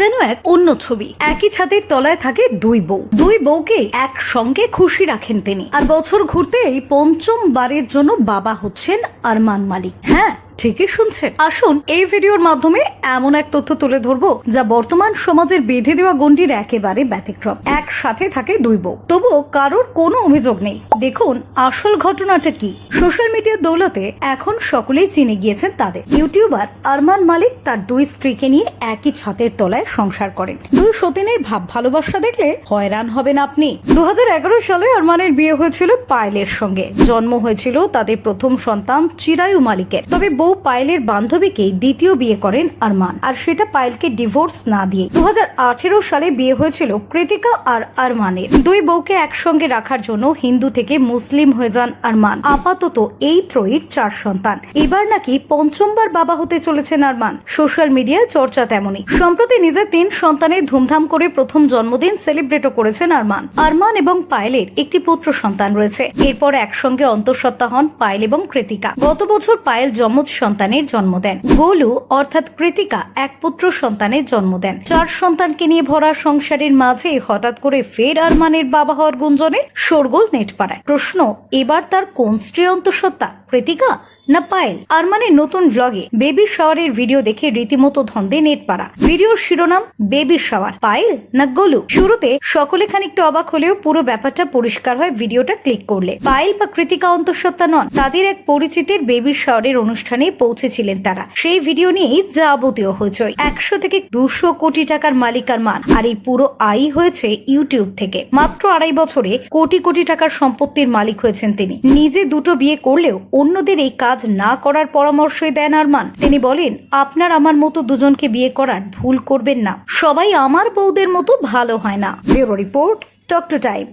যেন এক অন্য ছবি। একই ছাদের তলায় থাকে দুই বউ। দুই বউকে একসঙ্গে খুশি রাখেন তিনি। আর বছর ঘুরতেই পঞ্চম বারের জন্য বাবা হচ্ছেন আরমান মালিক। হ্যাঁ ঠিকই শুনছেন আসুন, এই ভিডিওর মাধ্যমে এমন এক তথ্য তুলে ধরবো যা বর্তমান সমাজের বেঁধে দেওয়া গণ্ডির একেবারে ব্যতিক্রম। একসাথে থাকে দুই বউ। তবুও কারোর কোনো অভিযোগ নেই। দেখুন, আসল ঘটনাটা কি? সোশ্যাল মিডিয়ার দৌলতে এখন সকলেই চিনে গিয়েছেন তাদের। ইউটিউবার আরমান মালিক তার দুই স্ত্রীকে নিয়ে একই ছাদের তলায় সংসার করেন। দুই সতীনের ভাব ভালোবাসা দেখলে হয়রান হবেন আপনি। দু হাজার এগারো সালে আরমানের বিয়ে হয়েছিল পায়েলের সঙ্গে। জন্ম হয়েছিল তাদের প্রথম সন্তান চিরায়ু মালিকের। তবে বউ পায়েলের বান্ধবীকেই দ্বিতীয় বিয়ে করেন আরমান। আর সেটা পায়েলকে ডিভোর্স না দিয়ে। দু সালে বিয়ে হয়েছিল কৃতিকা আর আরমানের। দুই বউকে একসঙ্গে রাখার জন্য হিন্দু থেকে মুসলিম হয়ে যান আরমান। আপাতত এই ত্রয়ীর চার সন্তান। এবার নাকি পঞ্চমবার বাবা হতে চলেছেন আরমান। সোশ্যাল মিডিয়ায় চর্চা তেমনই। সম্প্রতি নিজের তিন সন্তানের ধুমধাম করে প্রথম জন্মদিন সেলিব্রেটও করেছেন আরমান। আরমান এবং পায়েলের একটি পুত্র সন্তান রয়েছে। এরপর একসঙ্গে অন্তঃসত্ত্বা হন পায়েল এবং কৃতিকা। গত বছর পায়েল যমজ সন্তানের জন্ম দেন। গোলু, অর্থাৎ কৃতিকা, এক পুত্র সন্তানের জন্ম দেন। চার সন্তানকে নিয়ে ভরা সংসারের মাঝে হঠাৎ করে ফের আরমানের বাবা হওয়ার গুঞ্জনে শোরগোল নেট পাড়ায়। প্রশ্ন, এবার তার কোন স্ত্রী অন্তঃসত্ত্বা? কৃতিকা না পায়েল? আরমানের নতুন ব্লগে বেবির শাওয়ারের ভিডিও দেখে রীতিমতো ধন্দে নেট পাড়া ভিডিওর শিরোনাম বেবির শাওয়ার পায়েল না গোলু? শুরুতে সকলে খানিকটা অবাক হলেও পুরো ব্যাপারটা পরিষ্কার হয় ভিডিওটা ক্লিক করলে। পায়েল বা কৃতিকা অন্তঃসত্ত্বা নন, তাদের এক পরিচিতের বেবির শাওয়ারের অনুষ্ঠানে পৌঁছেছিলেন তারা। সেই ভিডিও নিয়েই যাবতীয় হয়েছে একশো থেকে দুশো কোটি টাকার মালিকার মান, আর এই পুরো আয় হয়েছে ইউটিউব থেকে। মাত্র আড়াই বছরে কোটি কোটি টাকার সম্পত্তির মালিক হয়েছেন তিনি। নিজে দুটো বিয়ে করলেও অন্যদের এই কাজ না করার পরামর্শই দেন আরমান। তিনি বলেন, আপনার আমার মতো দুজনকে বিয়ে করার ভুল করবেন না। সবাই আমার বউদের মতো ভালো হয় না। Bureau report, talk to time.